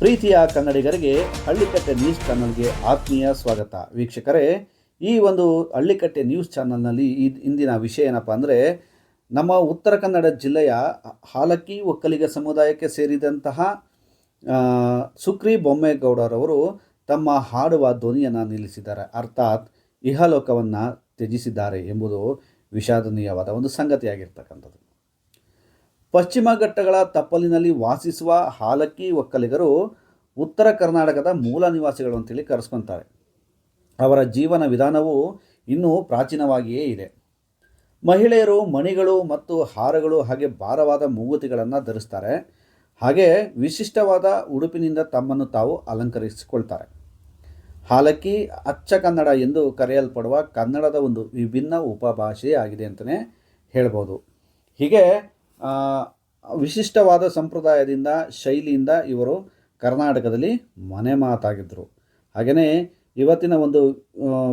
ಪ್ರೀತಿಯ ಕನ್ನಡಿಗರಿಗೆ ಹಳ್ಳಿಕಟ್ಟೆ ನ್ಯೂಸ್ ಚಾನಲ್ಗೆ ಆತ್ಮೀಯ ಸ್ವಾಗತ. ವೀಕ್ಷಕರೇ, ಈ ಒಂದು ಹಳ್ಳಿಕಟ್ಟೆ ನ್ಯೂಸ್ ಚಾನಲ್ನಲ್ಲಿ ಈ ಇಂದಿನ ವಿಷಯ ಏನಪ್ಪ ಅಂದರೆ, ನಮ್ಮ ಉತ್ತರ ಕನ್ನಡ ಜಿಲ್ಲೆಯ ಹಾಲಕ್ಕಿ ಒಕ್ಕಲಿಗ ಸಮುದಾಯಕ್ಕೆ ಸೇರಿದಂತಹ ಸುಕ್ರಿ ಬೊಮ್ಮೇಗೌಡರವರು ತಮ್ಮ ಹಾಡುವ ಧ್ವನಿಯನ್ನು ನಿಲ್ಲಿಸಿದ್ದಾರೆ. ಅರ್ಥಾತ್ ಇಹಲೋಕವನ್ನು ತ್ಯಜಿಸಿದ್ದಾರೆ ಎಂಬುದು ವಿಷಾದನೀಯವಾದ ಒಂದು ಸಂಗತಿಯಾಗಿರ್ತಕ್ಕಂಥದ್ದು. ಪಶ್ಚಿಮ ಘಟ್ಟಗಳ ತಪ್ಪಲಿನಲ್ಲಿ ವಾಸಿಸುವ ಹಾಲಕ್ಕಿ ಒಕ್ಕಲಿಗರು ಉತ್ತರ ಕರ್ನಾಟಕದ ಮೂಲ ನಿವಾಸಿಗಳು ಅಂತೇಳಿ ಕರೆಸ್ಕೊತಾರೆ. ಅವರ ಜೀವನ ವಿಧಾನವು ಇನ್ನೂ ಪ್ರಾಚೀನವಾಗಿಯೇ ಇದೆ. ಮಹಿಳೆಯರು, ಮಣಿಗಳು ಮತ್ತು ಹಾರಗಳು ಹಾಗೆ ಭಾರವಾದ ಮೂಗುತಿಗಳನ್ನು ಧರಿಸ್ತಾರೆ. ಹಾಗೆ ವಿಶಿಷ್ಟವಾದ ಉಡುಪಿನಿಂದ ತಮ್ಮನ್ನು ತಾವು ಅಲಂಕರಿಸಿಕೊಳ್ತಾರೆ. ಹಾಲಕ್ಕಿ ಅಚ್ಚ ಕನ್ನಡ ಎಂದು ಕರೆಯಲ್ಪಡುವ ಕನ್ನಡದ ಒಂದು ವಿಭಿನ್ನ ಉಪಭಾಷೆಯಾಗಿದೆ ಅಂತಲೇ ಹೇಳ್ಬೋದು. ಹೀಗೆ ವಿಶಿಷ್ಟವಾದ ಸಂಪ್ರದಾಯದಿಂದ, ಶೈಲಿಯಿಂದ ಇವರು ಕರ್ನಾಟಕದಲ್ಲಿ ಮನೆ ಮಾತಾಗಿದ್ದರು ಹಾಗೆಯೇ ಇವತ್ತಿನ ಒಂದು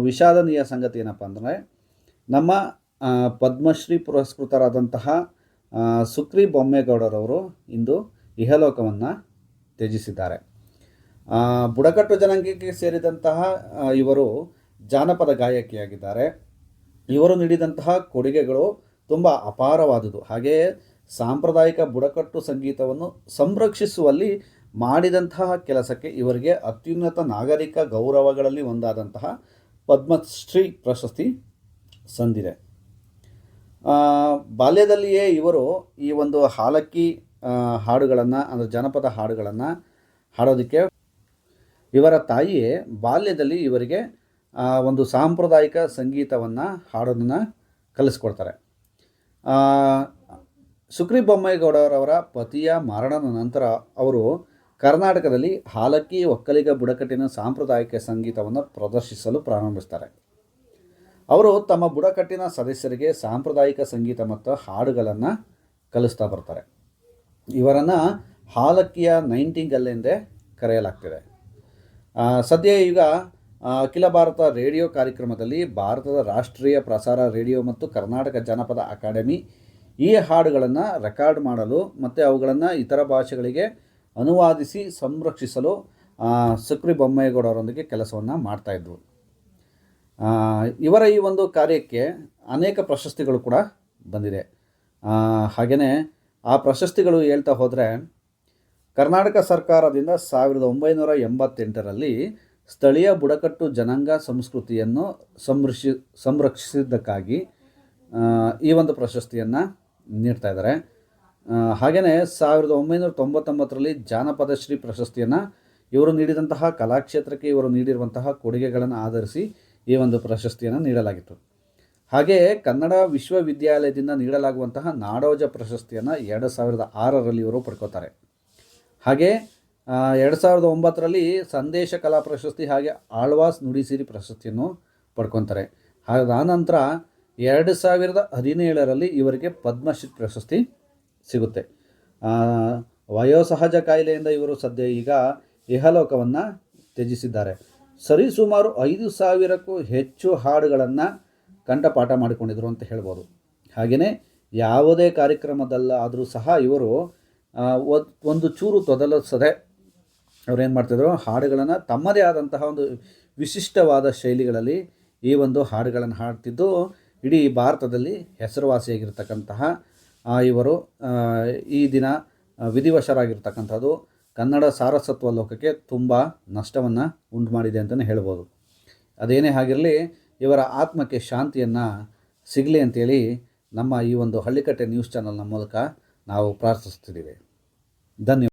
ವಿಷಾದನೀಯ ಸಂಗತಿ ಏನಪ್ಪ ಅಂದರೆ, ನಮ್ಮ ಪದ್ಮಶ್ರೀ ಪುರಸ್ಕೃತರಾದಂತಹ ಸುಕ್ರಿ ಬೊಮ್ಮೇಗೌಡರವರು ಇಂದು ಇಹಲೋಕವನ್ನು ತ್ಯಜಿಸಿದ್ದಾರೆ. ಬುಡಕಟ್ಟು ಜನಾಂಗಕ್ಕೆ ಸೇರಿದಂತಹ ಇವರು ಜಾನಪದ ಗಾಯಕಿಯಾಗಿದ್ದಾರೆ. ಇವರು ನೀಡಿದಂತಹ ಕೊಡುಗೆಗಳು ತುಂಬ ಅಪಾರವಾದುದು. ಹಾಗೆಯೇ ಸಾಂಪ್ರದಾಯಿಕ ಬುಡಕಟ್ಟು ಸಂಗೀತವನ್ನು ಸಂರಕ್ಷಿಸುವಲ್ಲಿ ಮಾಡಿದಂತಹ ಕೆಲಸಕ್ಕೆ ಇವರಿಗೆ ಅತ್ಯುನ್ನತ ನಾಗರಿಕ ಗೌರವಗಳಲ್ಲಿ ಒಂದಾದಂತಹ ಪದ್ಮಶ್ರೀ ಪ್ರಶಸ್ತಿ ಸಂದಿದೆ. ಬಾಲ್ಯದಲ್ಲಿಯೇ ಇವರು ಈ ಒಂದು ಹಾಲಕ್ಕಿ ಹಾಡುಗಳನ್ನು, ಅಂದರೆ ಜನಪದ ಹಾಡುಗಳನ್ನು ಹಾಡೋದಕ್ಕೆ ಇವರ ತಾಯಿಯೇ ಬಾಲ್ಯದಲ್ಲಿ ಇವರಿಗೆ ಒಂದು ಸಾಂಪ್ರದಾಯಿಕ ಸಂಗೀತವನ್ನು ಹಾಡೋದನ್ನು ಕಲಿಸ್ಕೊಡ್ತಾರೆ. ಸುಕ್ರಿ ಬೊಮ್ಮೇಗೌಡರವರ ಪತಿಯ ಮರಣದ ನಂತರ ಅವರು ಕರ್ನಾಟಕದಲ್ಲಿ ಹಾಲಕ್ಕಿ ಒಕ್ಕಲಿಗ ಬುಡಕಟ್ಟಿನ ಸಾಂಪ್ರದಾಯಿಕ ಸಂಗೀತವನ್ನು ಪ್ರದರ್ಶಿಸಲು ಪ್ರಾರಂಭಿಸ್ತಾರೆ. ಅವರು ತಮ್ಮ ಬುಡಕಟ್ಟಿನ ಸದಸ್ಯರಿಗೆ ಸಾಂಪ್ರದಾಯಿಕ ಸಂಗೀತ ಮತ್ತು ಹಾಡುಗಳನ್ನು ಕಲಿಸ್ತಾ ಬರ್ತಾರೆ. ಇವರನ್ನು ಹಾಲಕ್ಕಿಯ ನೈಂಟಿಂಗಲ್ ಎಂದೇ ಕರೆಯಲಾಗ್ತಿದೆ. ಸದ್ಯ ಈಗ ಅಖಿಲ ಭಾರತ ರೇಡಿಯೋ ಕಾರ್ಯಕ್ರಮದಲ್ಲಿ ಭಾರತದ ರಾಷ್ಟ್ರೀಯ ಪ್ರಸಾರ ರೇಡಿಯೋ ಮತ್ತು ಕರ್ನಾಟಕ ಜನಪದ ಅಕಾಡೆಮಿ ಈ ಹಾಡುಗಳನ್ನು ರೆಕಾರ್ಡ್ ಮಾಡಲು ಮತ್ತು ಅವುಗಳನ್ನು ಇತರ ಭಾಷೆಗಳಿಗೆ ಅನುವಾದಿಸಿ ಸಂರಕ್ಷಿಸಲು ಸುಕ್ರಿ ಬೊಮ್ಮೇಗೌಡರೊಂದಿಗೆ ಕೆಲಸವನ್ನು ಮಾಡ್ತಾಯಿದ್ರು ಆ, ಇವರ ಈ ಒಂದು ಕಾರ್ಯಕ್ಕೆ ಅನೇಕ ಪ್ರಶಸ್ತಿಗಳು ಕೂಡ ಬಂದಿದೆ. ಹಾಗೆಯೇ ಆ ಪ್ರಶಸ್ತಿಗಳು ಹೇಳ್ತಾ ಹೋದರೆ ಕರ್ನಾಟಕ ಸರ್ಕಾರದಿಂದ ಸಾವಿರದ ಒಂಬೈನೂರ ಎಂಬತ್ತೆಂಟರಲ್ಲಿ ಸ್ಥಳೀಯ ಬುಡಕಟ್ಟು ಜನಾಂಗ ಸಂಸ್ಕೃತಿಯನ್ನು ಸಂರಕ್ಷಿ ಸಂರಕ್ಷಿಸಿದ್ದಕ್ಕಾಗಿ ಈ ಒಂದು ಪ್ರಶಸ್ತಿಯನ್ನು ನೀಡ್ತಾ ಇದ್ದಾರೆ. ಹಾಗೆಯೇ ಸಾವಿರದ ಒಂಬೈನೂರ ತೊಂಬತ್ತೊಂಬತ್ತರಲ್ಲಿ ಜಾನಪದ ಶ್ರೀ ಪ್ರಶಸ್ತಿಯನ್ನು ಇವರು ನೀಡಿದಂತಹ ಕಲಾಕ್ಷೇತ್ರಕ್ಕೆ ಇವರು ನೀಡಿರುವಂತಹ ಕೊಡುಗೆಗಳನ್ನು ಆಧರಿಸಿ ಈ ಒಂದು ಪ್ರಶಸ್ತಿಯನ್ನು ನೀಡಲಾಗಿತ್ತು. ಹಾಗೆಯೇ ಕನ್ನಡ ವಿಶ್ವವಿದ್ಯಾಲಯದಿಂದ ನೀಡಲಾಗುವಂತಹ ನಾಡೋಜ ಪ್ರಶಸ್ತಿಯನ್ನು ಎರಡು ಸಾವಿರದ ಆರರಲ್ಲಿ ಇವರು ಪಡ್ಕೋತಾರೆ. ಹಾಗೆ ಎರಡು ಸಾವಿರದ ಒಂಬತ್ತರಲ್ಲಿ ಸಂದೇಶ ಕಲಾ ಪ್ರಶಸ್ತಿ ಹಾಗೆ ಆಳ್ವಾಸ್ ನುಡಿಸಿರಿ ಪ್ರಶಸ್ತಿಯನ್ನು ಪಡ್ಕೊತಾರೆ. ಹಾಗಾದ ಆನಂತರ ಎರಡು ಸಾವಿರದ ಹದಿನೇಳರಲ್ಲಿ ಇವರಿಗೆ ಪದ್ಮಶ್ರೀ ಪ್ರಶಸ್ತಿ ಸಿಗುತ್ತೆ. ವಯೋಸಹಜ ಕಾಯಿಲೆಯಿಂದ ಇವರು ಸದ್ಯ ಈಗ ಇಹಲೋಕವನ್ನು ತ್ಯಜಿಸಿದ್ದಾರೆ. ಸರಿಸುಮಾರು ಐದು ಸಾವಿರಕ್ಕೂ ಹೆಚ್ಚು ಹಾಡುಗಳನ್ನು ಕಂಠಪಾಠ ಮಾಡಿಕೊಂಡಿದ್ರು ಅಂತ ಹೇಳ್ಬೋದು. ಹಾಗೆಯೇ ಯಾವುದೇ ಕಾರ್ಯಕ್ರಮದಲ್ಲಾದರೂ ಸಹ ಇವರು ಒಂದು ಚೂರು ತೊದಲಿಸದೆ ಅವ್ರೇನು ಮಾಡ್ತಿದ್ರು, ಹಾಡುಗಳನ್ನು ತಮ್ಮದೇ ಆದಂತಹ ಒಂದು ವಿಶಿಷ್ಟವಾದ ಶೈಲಿಗಳಲ್ಲಿ ಈ ಒಂದು ಹಾಡುಗಳನ್ನು ಹಾಡ್ತಿದ್ದು ಇಡೀ ಭಾರತದಲ್ಲಿ ಹೆಸರುವಾಸಿಯಾಗಿರ್ತಕ್ಕಂತಹ ಇವರು ಈ ದಿನ ವಿಧಿವಶರಾಗಿರ್ತಕ್ಕಂಥದ್ದು ಕನ್ನಡ ಸಾರಸತ್ವ ಲೋಕಕ್ಕೆ ತುಂಬ ನಷ್ಟವನ್ನು ಉಂಟು ಮಾಡಿದೆ ಅಂತಲೇ ಹೇಳ್ಬೋದು. ಅದೇನೇ ಆಗಿರಲಿ ಇವರ ಆತ್ಮಕ್ಕೆ ಶಾಂತಿಯನ್ನು ಸಿಗಲಿ ಅಂತೇಳಿ ನಮ್ಮ ಈ ಒಂದು ಹಳ್ಳಿಕಟ್ಟೆ ನ್ಯೂಸ್ ಚಾನಲ್ನ ಮೂಲಕ ನಾವು ಪ್ರಾರ್ಥಿಸ್ತಿದ್ದೀವಿ. ಧನ್ಯವಾದ.